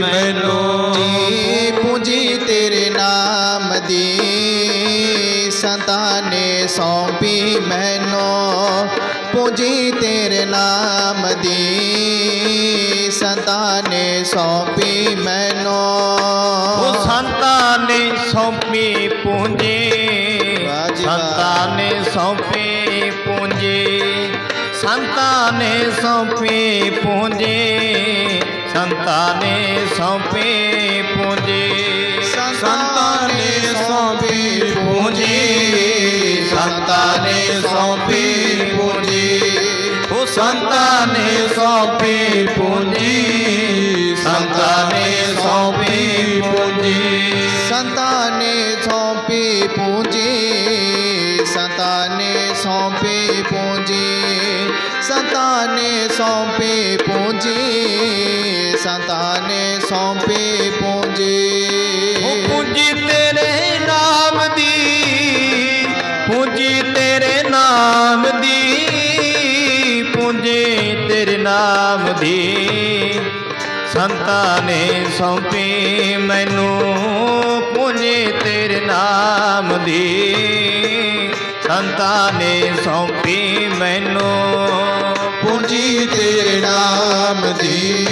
ਮੈਨੂੰ ਜੀ ਪੂੰਜੀ ਤੇਰੇ ਨਾਮ ਦੀ ਸੰਤਾਂ ਨੇ ਸੌਂਪੀ ਮੈਨੂੰ। ਪੂੰਜੀ ਤੇਰੇ ਨਾਮ ਦੀ ਸੰਤਾਂ ਨੇ ਸੌਂਪੀ ਮੈਨੂੰ। ਉਹ ਸੰਤਾਂ ਨੇ ਸੌਂਪੀ ਪੂੰਜੀ। ਸੰਤਾਂ ਨੇ ਸੌਂਪੀ ਪੂੰਜੀ। ਸੰਤਾਂ ਨੇ ਸੌਂਪੀ ਪੂੰਜੀ। संता ने सौंपे पूंजी। संता ने सौंपी पूंजी। संता ने सौंपी पूंजी। ओ संता ने सौंपी पूंजी। संता ने सौंपी पूंजी। संता ने सौंपी पूंजी। ਨੇ ਸੌਂਪੀ ਪੂੰਜੀ ਸੰਤਾਂ ਨੇ ਸੌਂਪੀ ਪੂੰਜੀ ਸੰਤਾਂ ਨੇ ਸੌਂਪੀ ਪੂੰਜੀ ਉਹ ਪੂੰਜੀ ਤੇਰੇ ਨਾਮ ਦੀ ਪੂੰਜੀ ਤੇਰੇ ਨਾਮ ਦੀ ਪੂੰਜੀ ਤੇਰੇ ਨਾਮ ਦੀ ਸੰਤਾਂ ਨੇ ਸੌਂਪੀ ਮੈਨੂੰ ਪੂੰਜੀ ਤੇਰੇ ਨਾਮ ਦੀ ਸੰਤਾਂ ਨੇ ਸੌਂਪੀ ਮੈਨੂੰ। ਪੂੰਜੀ ਤੇਰੇ ਨਾਮ ਦੀ।